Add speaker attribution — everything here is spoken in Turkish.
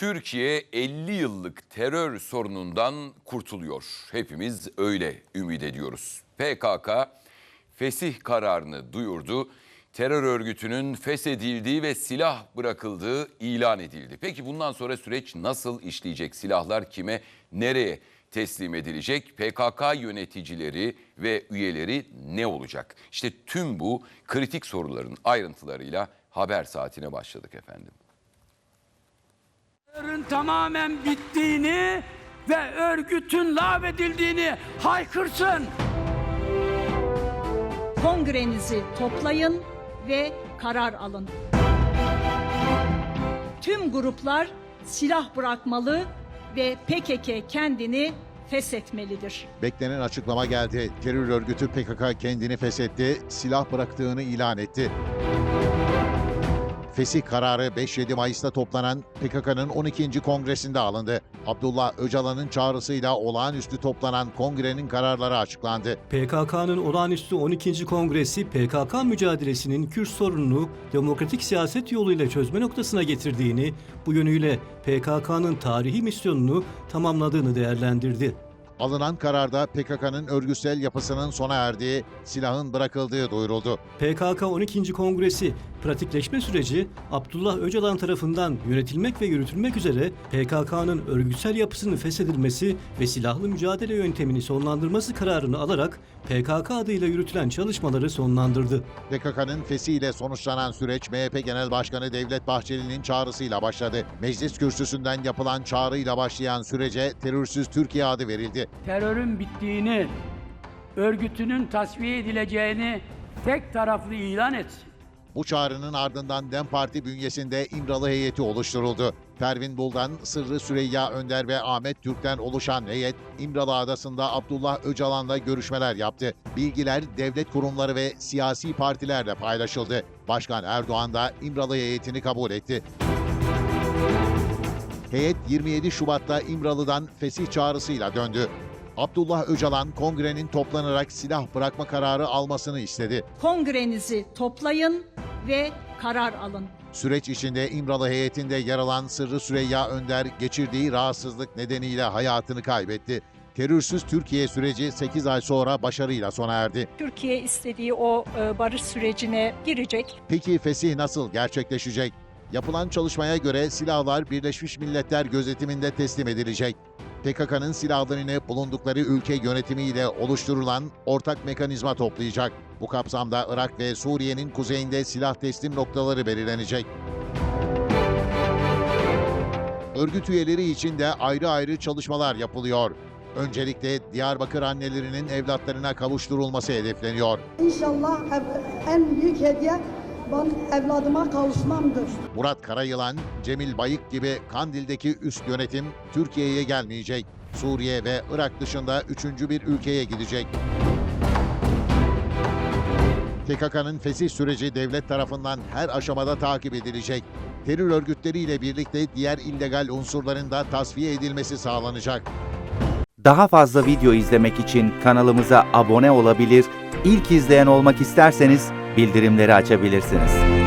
Speaker 1: Türkiye 50 yıllık terör sorunundan kurtuluyor. Hepimiz öyle ümit ediyoruz. PKK fesih kararını duyurdu. Terör örgütünün feshedildiği ve silah bırakıldığı ilan edildi. Peki bundan sonra süreç nasıl işleyecek? Silahlar kime, nereye teslim edilecek? PKK yöneticileri ve üyeleri ne olacak? İşte tüm bu kritik soruların ayrıntılarıyla haber saatine başladık efendim.
Speaker 2: Tamamen bittiğini ve örgütün lağvedildiğini haykırsın.
Speaker 3: kongrenizi toplayın ve karar alın. Tüm gruplar silah bırakmalı ve PKK kendini feshetmelidir.
Speaker 4: Beklenen açıklama geldi. Terör örgütü PKK kendini feshetti, silah bıraktığını ilan etti. Fesih kararı 5-7 Mayıs'ta toplanan PKK'nın 12. kongresinde alındı. Abdullah Öcalan'ın çağrısıyla olağanüstü toplanan kongrenin kararları açıklandı.
Speaker 5: PKK'nın olağanüstü 12. kongresi PKK mücadelesinin Kürt sorununu demokratik siyaset yoluyla çözme noktasına getirdiğini, bu yönüyle PKK'nın tarihi misyonunu tamamladığını değerlendirdi.
Speaker 4: Alınan kararda PKK'nın örgütsel yapısının sona erdiği, silahın bırakıldığı duyuruldu.
Speaker 5: PKK 12. Kongresi pratikleşme süreci Abdullah Öcalan tarafından yönetilmek ve yürütülmek üzere PKK'nın örgütsel yapısının feshedilmesi ve silahlı mücadele yöntemini sonlandırması kararını alarak PKK adıyla yürütülen çalışmaları sonlandırdı.
Speaker 4: PKK'nın fesiyle sonuçlanan süreç MHP Genel Başkanı Devlet Bahçeli'nin çağrısıyla başladı. Meclis kürsüsünden yapılan çağrıyla başlayan sürece terörsüz Türkiye adı verildi.
Speaker 2: Terörün bittiğini, örgütünün tasfiye edileceğini tek taraflı ilan etsin.
Speaker 4: Bu çağrının ardından DEM Parti bünyesinde İmralı heyeti oluşturuldu. Pervin Buldan, Sırrı Süreyya Önder ve Ahmet Türk'ten oluşan heyet İmralı Adası'nda Abdullah Öcalan'la görüşmeler yaptı. Bilgiler devlet kurumları ve siyasi partilerle paylaşıldı. Başkan Erdoğan da İmralı heyetini kabul etti. Heyet 27 Şubat'ta İmralı'dan fesih çağrısıyla döndü. Abdullah Öcalan kongrenin toplanarak silah bırakma kararı almasını istedi.
Speaker 3: Kongrenizi toplayın ve karar alın.
Speaker 4: Süreç içinde İmralı heyetinde yer alan Sırrı Süreyya Önder geçirdiği rahatsızlık nedeniyle hayatını kaybetti. Terörsüz Türkiye süreci 8 ay sonra başarıyla sona erdi.
Speaker 6: Türkiye istediği o e, barış sürecine girecek.
Speaker 4: Peki fesih nasıl gerçekleşecek? Yapılan çalışmaya göre silahlar Birleşmiş Milletler gözetiminde teslim edilecek. PKK'nın silahlarını bulundukları ülke yönetimiyle oluşturulan ortak mekanizma toplayacak. Bu kapsamda Irak ve Suriye'nin kuzeyinde silah teslim noktaları belirlenecek. Örgüt üyeleri için de ayrı ayrı çalışmalar yapılıyor. Öncelikle Diyarbakır annelerinin evlatlarına kavuşturulması hedefleniyor.
Speaker 7: İnşallah en büyük hediye ben evladıma kavuşmamdır.
Speaker 4: Murat Karayılan, Cemil Bayık gibi Kandil'deki üst yönetim Türkiye'ye gelmeyecek. Suriye ve Irak dışında üçüncü bir ülkeye gidecek. PKK'nın fesih süreci devlet tarafından her aşamada takip edilecek. Terör örgütleriyle birlikte diğer illegal unsurların da tasfiye edilmesi sağlanacak.
Speaker 8: Daha fazla video izlemek için kanalımıza abone olabilir, ilk izleyen olmak isterseniz bildirimleri açabilirsiniz.